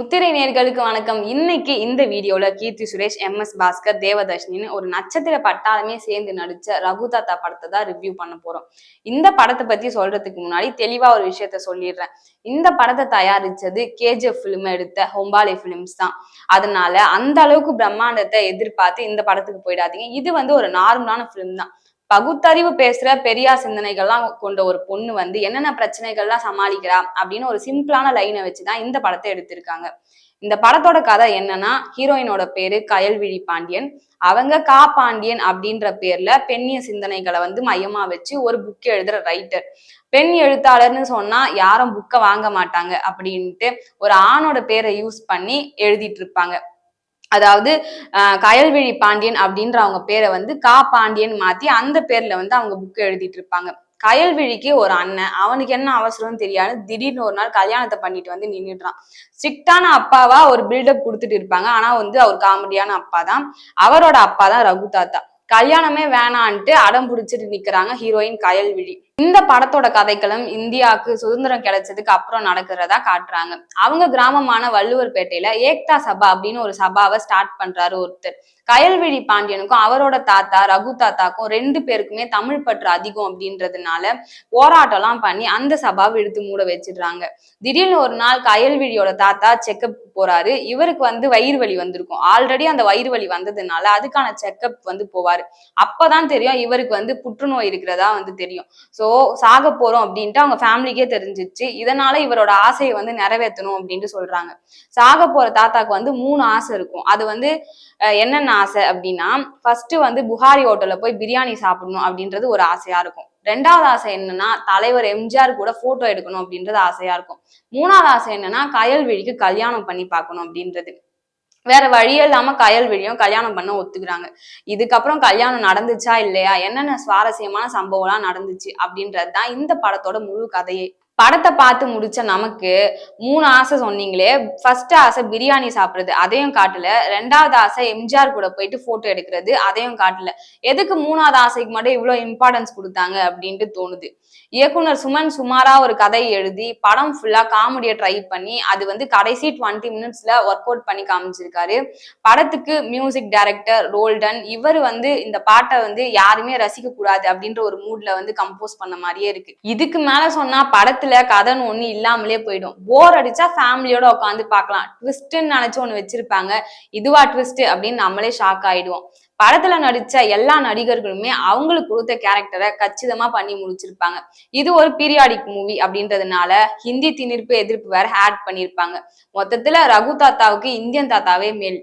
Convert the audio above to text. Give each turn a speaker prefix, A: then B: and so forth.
A: முத்திரை நேர்களுக்கு வணக்கம். இன்னைக்கு இந்த வீடியோல கீர்த்தி சுரேஷ் எம். எஸ். பாஸ்கர் தேவதர்ஷினின்னு ஒரு நட்சத்திர பட்டாளமே சேர்ந்து நடிச்ச ரகு தாத்தா படத்தை தான் ரிவ்யூ பண்ண போறோம். இந்த படத்தை பத்தி சொல்றதுக்கு முன்னாடி தெளிவா ஒரு விஷயத்த சொல்லிடுறேன். இந்த படத்தை தயாரிச்சது கேஜிஎஃப் பிலிம் எடுத்த ஹொம்பாலே பிலிம்ஸ் தான். அதனால அந்த அளவுக்கு பிரம்மாண்டத்தை எதிர்பார்த்து இந்த படத்துக்கு போயிடாதீங்க. இது வந்து ஒரு நார்மலான பிலிம் தான். பகுத்தறிவு பேசுற பெரியார் சிந்தனைகள்லாம் கொண்ட ஒரு பொண்ணு வந்து என்னென்ன பிரச்சனைகள்லாம் சமாளிக்கிறா அப்படின்னு ஒரு சிம்பிளான லைனை வச்சுதான் இந்த படத்தை எடுத்திருக்காங்க. இந்த படத்தோட கதை என்னன்னா ஹீரோயினோட பேரு கயல்விழி பாண்டியன். அவங்க கா பாண்டியன் அப்படின்ற பேர்ல பெண்ணிய சிந்தனைகளை வந்து மையமா வச்சு ஒரு புக் எழுதுற ரைட்டர் பெண் எழுத்தாளர்னு சொன்னா யாரும் புக்கை வாங்க மாட்டாங்க அப்படின்ட்டு ஒரு ஆணோட பேரை யூஸ் பண்ணி எழுதிட்டு இருப்பாங்க. அதாவது கயல்விழி பாண்டியன் அப்படின்ற அவங்க பேரை வந்து கா பாண்டியன் மாத்தி அந்த பேர்ல வந்து அவங்க புக் எழுதிட்டு இருப்பாங்க. கயல்விழிக்கு ஒரு அண்ணன். அவனுக்கு என்ன அவசரம்னு தெரியாது. திடீர்னு ஒரு நாள் கல்யாணத்தை பண்ணிட்டு வந்து நின்றுடுறான் ஸ்ட்ரிக்டான அப்பாவா ஒரு பில்டப் கொடுத்துட்டு இருப்பாங்க. ஆனா வந்து அவர் காமெடியான அப்பா தான். அவரோட அப்பா தான் ரகு தாத்தா. கல்யாணமே வேணான்ட்டு அடம் பிடிச்சிட்டு நிக்கிறாங்க ஹீரோயின் கயல்விழி. இந்த படத்தோட கதைக்களம் இந்தியாவுக்கு சுதந்திரம் கிடைச்சதுக்கு அப்புறம் நடக்கிறதா காட்டுறாங்க. அவங்க கிராமமான வள்ளுவர்பேட்டையில ஏக்தா சபா அப்படின்னு ஒரு சபாவை ஸ்டார்ட் பண்றாரு ஒருத்தர். கயல்விழி பாண்டியனுக்கும் அவரோட தாத்தா ரகு தாத்தாக்கும் ரெண்டு பேருக்குமே தமிழ் பற்று அதிகம் அப்படின்றதுனால போராட்டம்லாம் பண்ணி அந்த சபாவை இழுத்து மூட வச்சிடுறாங்க. திடீர்னு ஒரு நாள் கயல்விழியோட தாத்தா செக்கப் போறாரு. இவருக்கு வந்து வயிறு வலி வந்திருக்கும். ஆல்ரெடி அந்த வயிறு வலி வந்ததுனால அதுக்கான செக்கப் வந்து போவாரு. அப்பதான் தெரியும் இவருக்கு வந்து புற்றுநோய் இருக்கிறதா வந்து தெரியும். சோ சாக போறோம் அப்படின்ட்டு அவங்க ஃபேமிலிக்கே தெரிஞ்சிச்சு இதனால இவரோட ஆசையை வந்து நிறைவேற்றணும் அப்படின்ட்டு சொல்றாங்க. சாக போற தாத்தாக்கு வந்து மூணு ஆசை இருக்கும். அது வந்து அஹ், என்னென்ன ஆசை அப்படின்னா ஃபர்ஸ்ட் வந்து புகாரி ஹோட்டல்ல போய் பிரியாணி சாப்பிடணும் அப்படின்றது ஒரு ஆசையா இருக்கும். ரெண்டாவது ஆசை என்னன்னா தலைவர் எம்ஜிஆர் கூட போட்டோ எடுக்கணும் அப்படின்றது ஆசையா இருக்கும். மூணாவது ஆசை என்னன்னா கயல்விழிக்கு கல்யாணம் பண்ணி பார்க்கணும் அப்படின்றது. வேற வழியே இல்லாம கயல்விழியும் கல்யாணம் பண்ண ஒத்துக்கிறாங்க. இதுக்கப்புறம் கல்யாணம் நடந்துச்சா இல்லையா? என்னென்ன சுவாரஸ்யமான சம்பவம்லாம் நடந்துச்சு அப்படின்றது தான் இந்த படத்தோட முழு கதையே. படத்தை பார்த்து முடிச்ச நமக்கு மூணு ஆசை சொன்னீங்களே. ஃபர்ஸ்ட் ஆசை பிரியாணி சாப்பிடுறது அதையும் காட்டல. ரெண்டாவது ஆசை எம்ஜிஆர் கூட போயிட்டு போட்டோ எடுக்கிறது அதையும் காட்டல. எதுக்கு மூணாவது ஆசைக்கு மட்டும் இவ்வளவு இம்பார்ட்டன்ஸ் கொடுத்தாங்க அப்படின்ட்டு தோணுது. இயக்குனர் சுமன் சுமாரா ஒரு கதை எழுதி படம் ஃபுல்லா காமெடியை ட்ரை பண்ணி அது வந்து கடைசி டுவெண்ட்டி மினிட்ஸ்ல ஒர்க் அவுட் பண்ணி காமிச்சிருக்காரு. படத்துக்கு மியூசிக் டைரக்டர் ரோல்டன் இவர் வந்து இந்த பாட்டை வந்து யாருமே ரசிக்க கூடாது அப்படின்ற ஒரு மூட்ல வந்து கம்போஸ் பண்ண மாதிரியே இருக்கு. இதுக்கு மேல சொன்னா படத்துல கதைன்னு ஒண்ணு இல்லாமலே போயிடும். போர் அடிச்சா ஃபேமிலியோட உட்காந்து பார்க்கலாம் ட்விஸ்ட்னு நினைச்சு ஒண்ணு வச்சிருப்பாங்க. இதுவா ட்விஸ்ட் அப்படின்னு நம்மளே ஷாக் ஆயிடுவோம். படத்துல நடிச்ச எல்லா நடிகர்களுமே அவங்களுக்கு கொடுத்த கேரக்டரை கச்சிதமா பண்ணி முடிச்சிருப்பாங்க. இது ஒரு பீரியாடிக் மூவி அப்படின்றதுனால ஹிந்தி திணிப்பு எதிர்ப்பு வேற ஆட் பண்ணியிருப்பாங்க மொத்தத்துல ரகு தாத்தாவுக்கு இந்தியன் தாத்தாவே மேல்.